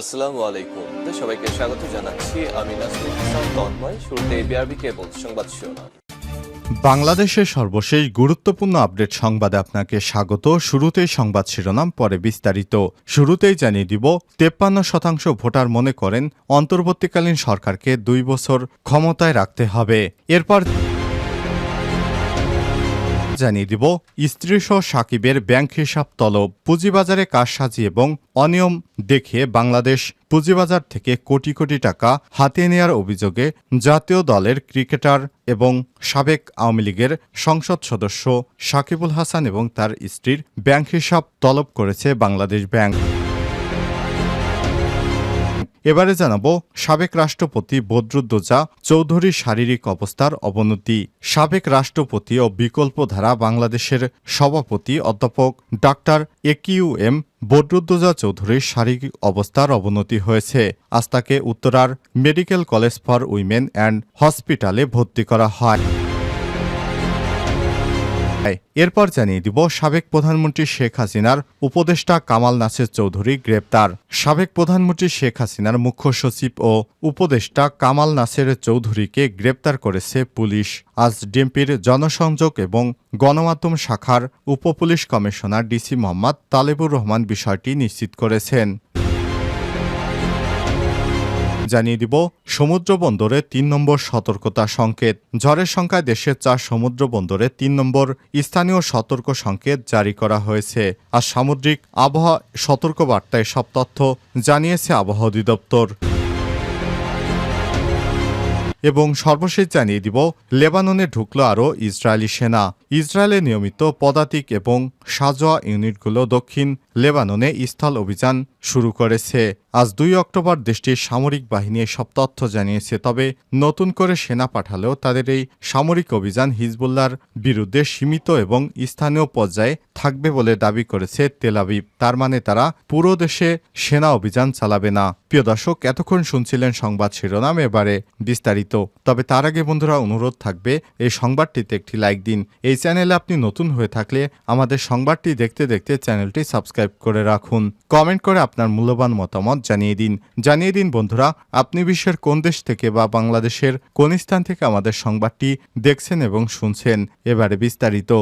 আসসালামু আলাইকুম। সবাইকে স্বাগত জানাচ্ছি। আমি তন্ময়। শুরুতে বিআরবি কেবল সংবাদ শিরোনাম। বাংলাদেশের সর্বশেষ গুরুত্বপূর্ণ আপডেট সংবাদে আপনাকে স্বাগত। শুরুতেই সংবাদ শিরোনাম, পরে বিস্তারিত। শুরুতেই জানিয়ে দিব, তেপ্পান্ন শতাংশ ভোটার মনে করেন, অন্তর্বর্তীকালীন সরকারকে দুই বছর ক্ষমতায় রাখতে হবে। এরপর জানিয়ে দিব স্ত্রীসহ সাকিবের ব্যাংক হিসাব তলব, পুঁজিবাজারে কারসাজি এবং অনিয়ম দেখে বাংলাদেশ পুঁজিবাজার থেকে কোটি কোটি টাকা হাতিয়ে নেয়ার অভিযোগে জাতীয় দলের ক্রিকেটার এবং সাবেক আওয়ামী লীগের সংসদ সদস্য সাকিবুল হাসান এবং তার স্ত্রীর ব্যাংক হিসাব তলব করেছে বাংলাদেশ ব্যাংক। এবারে জানাব সাবেক রাষ্ট্রপতি বদরুদ্দোজা চৌধুরীর শারীরিক অবস্থার অবনতি। সাবেক রাষ্ট্রপতি ও বিকল্পধারা বাংলাদেশের সভাপতি অধ্যাপক ডাক্তার একিউ এম বদরুদ্দোজা চৌধুরীর শারীরিক অবস্থার অবনতি হয়েছে। আজ তাকে উত্তরার medical college for women and হসপিটালে ভর্তি করা হয়। এরপর জানিয়ে দিব সাবেক প্রধানমন্ত্রী শেখ হাসিনার উপদেষ্টা কামাল নাসির চৌধুরী গ্রেপ্তার। সাবেক প্রধানমন্ত্রী শেখ হাসিনার মুখ্য সচিব ও উপদেষ্টা কামাল নাসের চৌধুরীকে গ্রেপ্তার করেছে পুলিশ। আজ ডিএমপির জনসংযোগ এবং গণমাধ্যম শাখার উপপুলিশ কমিশনার ডিসি মোহাম্মদ তালেবুর রহমান বিষয়টি নিশ্চিত করেছেন। জানিয়ে দিব, সমুদ্র বন্দরে তিন নম্বর সতর্কতা সংকেত। ঝড়ের সংখ্যায় দেশের চার সমুদ্র বন্দরে তিন নম্বর স্থানীয় সতর্ক সংকেত জারি করা হয়েছে। আর সামুদ্রিক আবহাওয়া সতর্কবার্তায় সব তথ্য জানিয়েছে আবহাওয়া অধিদপ্তর। এবং সর্বশেষ জানিয়ে দিব, লেবাননে ঢুকল আরও ইসরায়েলি সেনা। ইসরায়েলে নিয়মিত পদাতিক এবং সাজোয়া ইউনিটগুলো দক্ষিণ লেবাননে স্থল অভিযান শুরু করেছে। আজ দুই অক্টোবর দেশটির সামরিক বাহিনী সব তথ্য জানিয়েছে, তবে নতুন করে সেনা পাঠালেও তাদের এই সামরিক অভিযান হিজবুল্লার বিরুদ্ধে সীমিত এবং স্থানীয় পর্যায়ে থাকবে বলে দাবি করেছে তেলাবিব তার মানে তারা পুরো দেশে সেনা অভিযান চালাবে না। প্রিয় দর্শক, এতক্ষণ শুনছিলেন সংবাদ শিরোনাম, এবারে বিস্তারিত। তবে তার আগে বন্ধুরা, অনুরোধ থাকবে, এই সংবাদটিতে একটি লাইক দিন। এই চ্যানেলে আপনি নতুন হয়ে থাকলে আমাদের সংবাদটি দেখতে দেখতে চ্যানেলটি সাবস্ক্রাইব করে রাখুন। কমেন্ট করে আপনার মূল্যবান মতামত জানিয়ে দিন। জানিয়ে দিন বন্ধুরা, আপনি বিশ্বের কোন দেশ থেকে বা বাংলাদেশের কোন স্থান থেকে আমাদের সংবাদটি দেখছেন এবং শুনছেন? এবারে বিস্তারিত।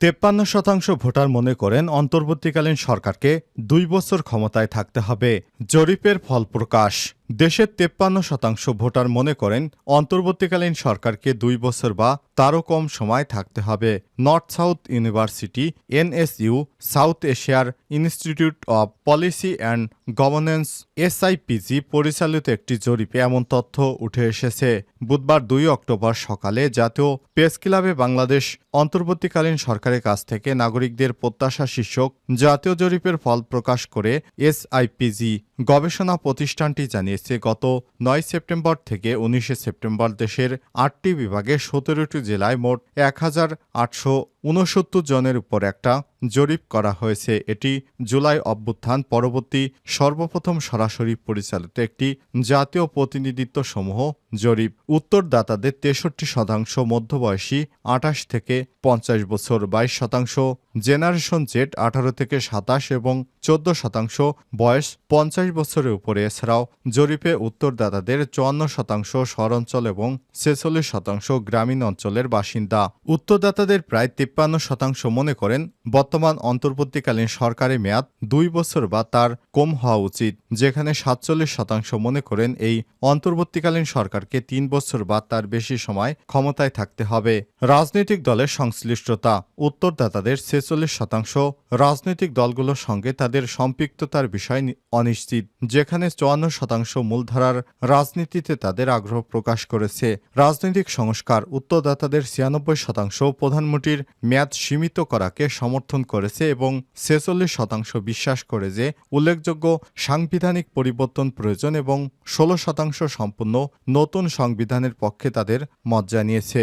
তেপ্পান্ন শতাংশ ভোটার মনে করেন অন্তর্বর্তীকালীন সরকারকে দুই বছর ক্ষমতায় থাকতে হবে। জরিপের ফল প্রকাশ। দেশের তেপ্পান্ন শতাংশ ভোটার মনে করেন অন্তর্বর্তীকালীন সরকারকে দুই বছর বা তারও কম সময় থাকতে হবে। North South University, NSU, South এশিয়ার Institute of Policy and Governance, SIPG, পরিচালিত একটি জরিপে এমন তথ্য উঠে এসেছে। বুধবার দুই অক্টোবর সকালে জাতীয় প্রেস ক্লাবে বাংলাদেশ অন্তর্বর্তীকালীন সরকারের কাছ থেকে নাগরিকদের প্রত্যাশা শীর্ষক জাতীয় জরিপের ফল প্রকাশ করে এসআইপিজি গবেষণা প্রতিষ্ঠানটি জানিয়েছে, গত নয় সেপ্টেম্বর থেকে উনিশে সেপ্টেম্বর দেশের আটটি বিভাগে সতেরোটি জেলায় মোট এক হাজার আটশো উনসত্তর জনের উপর একটা জরিপ করা হয়েছে। এটি জুলাই অভ্যুত্থান পরবর্তী সর্বপ্রথম সরাসরি পরিচালিত একটি জাতীয় প্রতিনিধিত্ব সমূহ জরিপ। উত্তরদাতাদের তেষট্টি শতাংশ মধ্যবয়সী, আঠাশ থেকে পঞ্চাশ বছর, বাইশ শতাংশ জেনারেশন জেড, আঠারো থেকে সাতাশ এবং চোদ্দ শতাংশ বয়স, পঞ্চাশ বছরের উপরে। এছাড়াও জরিপে উত্তরদাতাদের চুয়ান্ন শতাংশ শহরাঞ্চল এবং ছেচল্লিশ শতাংশ গ্রামীণ অঞ্চলের বাসিন্দা। উত্তরদাতাদের প্রায় তিপ্পান্ন শতাংশ মনে করেন অন্তর্বর্তীকালীন সরকারের মেয়াদ দুই বছর বা তার কম হওয়া উচিত, যেখানে সাতচল্লিশ শতাংশ মনে করেন এই অন্তর্বর্তীকালীন সরকারকে তিন বছর বা তার বেশি সময় ক্ষমতায় থাকতে হবে। রাজনৈতিক দলের সংশ্লিষ্টতা, উত্তরদাতাদের ছেচল্লিশ শতাংশ। রাজনৈতিক দলগুলোর সঙ্গে তাদের সম্পৃক্ততার বিষয় অনিশ্চিত, যেখানে চুয়ান্ন শতাংশ মূলধারার রাজনীতিতে তাদের আগ্রহ প্রকাশ করেছে। রাজনৈতিক সংস্কার, উত্তরদাতাদের ছিয়ানব্বই শতাংশ প্রধানমন্ত্রীর মেয়াদ সীমিত করাকে সমর্থন করেছে এবং ছেচল্লিশ শতাংশ বিশ্বাস করে যে উল্লেখযোগ্য সাংবিধানিক পরিবর্তন প্রয়োজন এবং ষোলো শতাংশ সম্পূর্ণ নতুন সংবিধানের পক্ষে তাদের মত জানিয়েছে।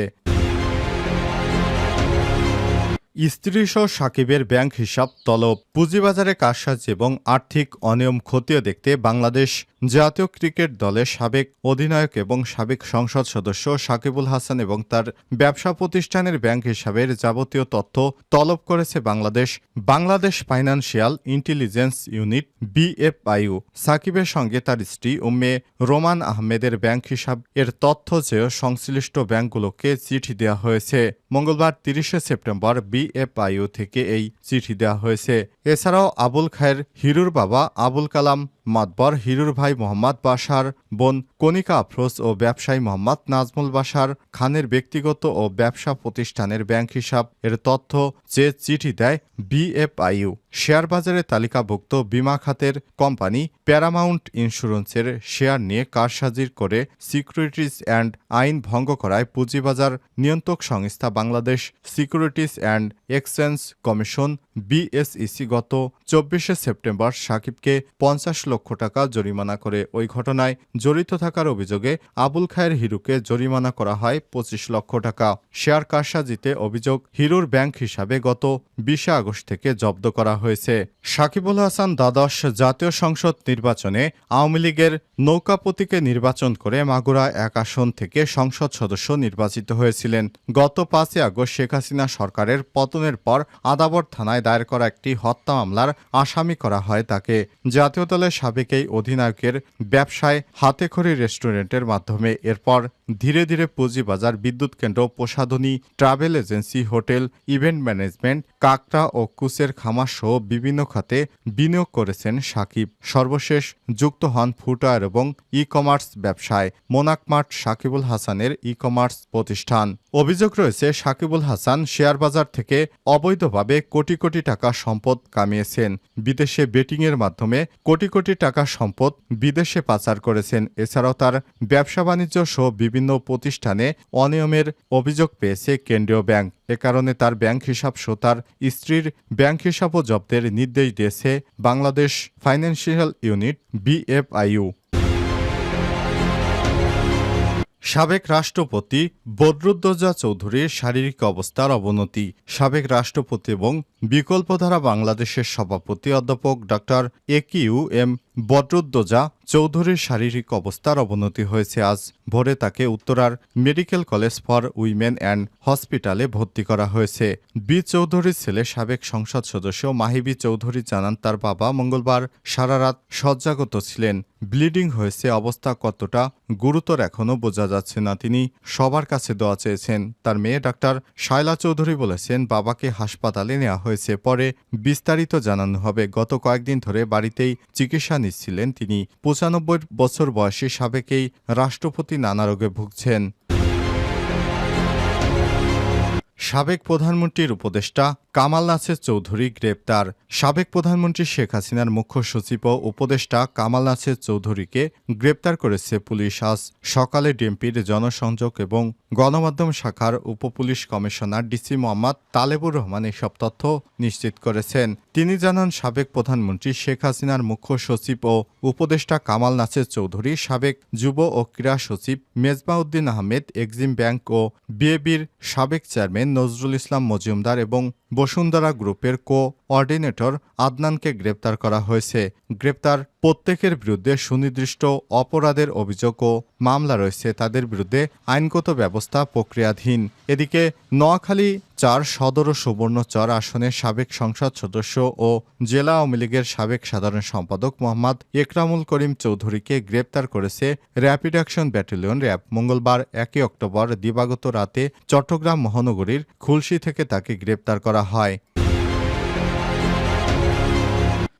স্ত্রীসহ সাকিবের ব্যাংক হিসাব তলব। পুঁজিবাজারে কারসাজ এবং আর্থিক অনিয়ম খতিয়ে দেখতে বাংলাদেশ জাতীয় ক্রিকেট দলের সাবেক অধিনায়ক এবং সাবেক সংসদ সদস্য সাকিবুল হাসান এবং তার ব্যবসা প্রতিষ্ঠানের ব্যাংক হিসাবের যাবতীয় তথ্য তলব করেছে Bangladesh. Bangladesh Financial Intelligence Unit, BFIU. সাকিবের সঙ্গে তার স্ত্রী ও মেয়ে রোমান আহমেদের ব্যাংক হিসাব এর তথ্য চেয়েও সংশ্লিষ্ট ব্যাংকগুলোকে চিঠি দেওয়া হয়েছে। মঙ্গলবার তিরিশে সেপ্টেম্বর বিএফআইউ থেকে এই চিঠি দেওয়া হয়েছে। এছাড়াও আবুল খায়ের হিরুর বাবা আবুল কালাম মাতবর হিরুর ভাই মোহাম্মদ বাশার, বোন কনিকা আফরোজ ও ব্যবসায়ী মোহাম্মদ নাজমুল বাশার খানের ব্যক্তিগত ও ব্যবসা প্রতিষ্ঠানের ব্যাংক হিসাব। এর তথ্য যে চিঠি দেয় বিএফআইউ শেয়ার বাজারে তালিকাভুক্ত বিমা খাতের কোম্পানি প্যারামাউন্ট ইন্স্যুরেন্সের শেয়ার নিয়ে কারসাজির করে সিকিউরিটিজ অ্যান্ড আইন ভঙ্গ করায় পুঁজিবাজার নিয়ন্ত্রক সংস্থা Bangladesh Securities and Exchange Commission BSEC গত চব্বিশে সেপ্টেম্বর সাকিবকে পঞ্চাশ লক্ষ টাকা জরিমানা করে ওই ঘটনায় জড়িত থাকার অভিযোগে আবুল খায়ের হিরুকে জরিমানা করা হয় পঁচিশ লক্ষ টাকা। শেয়ার কারসাজিতে অভিযোগ, হিরুর ব্যাংক হিসাবে গত বিশে আগস্ট থেকে জব্দ করা হয়েছে। সাকিবুল হাসান দ্বাদশ জাতীয় সংসদ নির্বাচনে আওয়ামী লীগের নৌকা প্রতীকে নির্বাচন করে মাগুরা এক আসন থেকে সংসদ সদস্য নির্বাচিত হয়েছিলেন। গত পাঁচই আগস্ট শেখ হাসিনা সরকারের পতনের পর আদাবর থানায় দায়ের করা একটি হত্যা মামলার আসামি করা হয় তাকে। জাতীয় দলের সাবেক এই অধিনায়কের ব্যবসায় হাতেখড়ি রেস্টুরেন্টের মাধ্যমে। এরপর ধীরে ধীরে পুঁজিবাজার, বিদ্যুৎ কেন্দ্র, প্রসাধনী, travel agency, hotel, event management, কাকড়া ও কুচের খামার সহ বিভিন্ন খাতে বিনিয়োগ করেছেন সাকিব। সর্বশেষ যুক্ত হন ফুটওয়্যার এবং ই কমার্স ব্যবসায় মোনাকমার্ট সাকিবুল হাসানের ই কমার্স প্রতিষ্ঠান। অভিযোগ রয়েছে, সাকিবুল হাসান শেয়ার বাজার থেকে অবৈধভাবে কোটি কোটি টাকা সম্পদ কামিয়েছেন। বিদেশে বেটিংয়ের মাধ্যমে কোটি কোটি টাকা সম্পদ বিদেশে পাচার করেছেন। এছাড়াও তার ব্যবসা বাণিজ্য সহ প্রতিষ্ঠানে অনিয়মের অভিযোগ পেয়েছে কেন্দ্রীয় ব্যাংক। এ কারণে তার ব্যাংক হিসাব তার স্ত্রীর ব্যাংক হিসাবও জব্দের নির্দেশ দিয়েছে বাংলাদেশ ফাইন্যান্সিয়াল ইউনিট বিএফআইউ সাবেক রাষ্ট্রপতি বদরুদ্দোজা চৌধুরীর শারীরিক অবস্থার অবনতি। সাবেক রাষ্ট্রপতি এবং বিকল্পধারা বাংলাদেশের সভাপতি অধ্যাপক doctor A Q M Badruddoza চৌধুরীর শারীরিক অবস্থার অবনতি হয়েছে আজ। ভোরে তাকে উত্তরার medical college for women and হসপিটালে ভর্তি করা হয়েছে। বি চৌধুরীর ছেলে সাবেক সংসদ সদস্য মাহিবি চৌধুরী জানান, তার বাবা মঙ্গলবার সারা রাত শয্যাগত ছিলেন। ব্লিডিং হয়েছে, অবস্থা কতটা গুরুতর এখনও বোঝা যাচ্ছে না। তিনি সবার কাছে দোয়া চেয়েছেন। তার মেয়ে ডাক্তার শায়লা চৌধুরী বলেছেন, বাবাকে হাসপাতালে নেওয়া হয়েছে। পরে বিস্তারিত জানানো হবে। গত কয়েকদিন ধরে বাড়িতেই চিকিৎসা নিচ্ছিলেন। তিনি পঁচানব্বই বছর বয়সে সাবেকেই রাষ্ট্রপতি নানা রোগে ভুগছেন। সাবেক প্রধানমন্ত্রীর উপদেষ্টা কামাল নাসের চৌধুরী গ্রেপ্তার। সাবেক প্রধানমন্ত্রী শেখ হাসিনার মুখ্য সচিব ও উপদেষ্টা কামাল নাসের চৌধুরীকে গ্রেপ্তার করেছে পুলিশ। আজ সকালে ডিএমপির জনসংযোগ এবং গণমাধ্যম শাখার উপপুলিশ কমিশনার ডিসি মোহাম্মদ তালেবুর রহমান এসব তথ্য নিশ্চিত করেছেন। তিনি জানান, সাবেক প্রধানমন্ত্রী শেখ হাসিনার মুখ্য সচিব ও উপদেষ্টা কামাল নাসের চৌধুরী, সাবেক যুব ও ক্রীড়া সচিব মেজবাউদ্দিন আহমেদ, এক্সিম ব্যাংক ও বিএবির সাবেক চেয়ারম্যান নজরুল ইসলাম মজুমদার এবং বসুন্ধরা গ্রুপের কো অর্ডিনেটর আদনানকে গ্রেপ্তার করা হয়েছে। গ্রেপ্তার প্রত্যেকের বিরুদ্ধে সুনির্দিষ্ট অপরাধের অভিযোগ ও মামলা রয়েছে। তাদের বিরুদ্ধে আইনগত ব্যবস্থা প্রক্রিয়াধীন। এদিকে নোয়াখালী চার সদর ও সুবর্ণচর আসনের সাবেক সংসদ সদস্য ও জেলা আওয়ামী লীগের সাবেক সাধারণ সম্পাদক মোহাম্মদ একরামুল করিম চৌধুরীকে গ্রেপ্তার করেছে র্যাপিড অ্যাকশন ব্যাটালিয়ন র্যাব। মঙ্গলবার একই অক্টোবর দিবাগত রাতে চট্টগ্রাম মহানগরীর খুলশি থেকে তাকে গ্রেপ্তার করা হয়।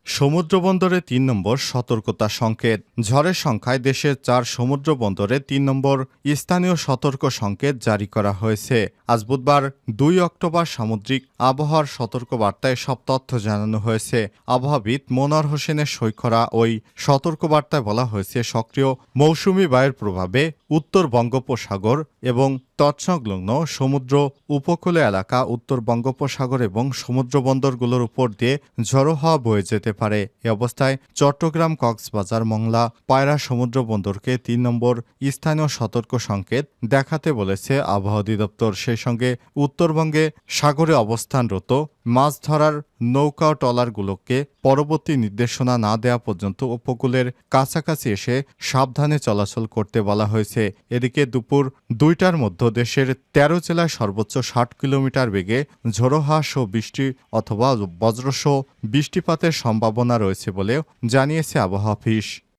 সমুদ্রবন্দরে তিন নম্বর সতর্কতা সংকেত। ঝড়ের সংখ্যায় দেশের চার সমুদ্র বন্দরে তিন নম্বর স্থানীয় সতর্ক সংকেত জারি করা হয়েছে। আজ বুধবার দুই অক্টোবর সামুদ্রিক আবহাওয়ার সতর্কবার্তায় সব তথ্য জানানো হয়েছে। আবহাওয়াবিদ মনোয়ার হোসেনের সই করা ওই সতর্কবার্তায় বলা হয়েছে সক্রিয় মৌসুমি বায়ুর প্রভাবে উত্তর বঙ্গোপসাগর এবং তৎসংলগ্ন সমুদ্র উপকূলে এলাকা উত্তর বঙ্গোপসাগর এবং সমুদ্র বন্দরগুলোর উপর দিয়ে ঝড়ো হাওয়া বয়ে যেতে পারে। এ অবস্থায় চট্টগ্রাম কক্সবাজার মংলা পায়রা সমুদ্র বন্দরকে তিন নম্বর স্থানীয় সতর্ক সংকেত দেখাতে বলেছে আবহাওয়া অধিদপ্তর। সেই সঙ্গে উত্তরবঙ্গে সাগরে অবস্থানরত মাছ ধরার নৌকা ট্রলারগুলোকে পরবর্তী নির্দেশনা না দেওয়া পর্যন্ত উপকূলের কাছাকাছি এসে সাবধানে চলাচল করতে বলা হয়েছে। এদিকে দুপুর দুইটার মধ্যে দেশের তেরো জেলায় সর্বোচ্চ ষাট কিলোমিটার বেগে ঝোড়োহাস ও বৃষ্টি অথবা বজ্রসহ বৃষ্টিপাতের সম্ভাবনা রয়েছে বলেও জানিয়েছে আবহাওয়া অফিস।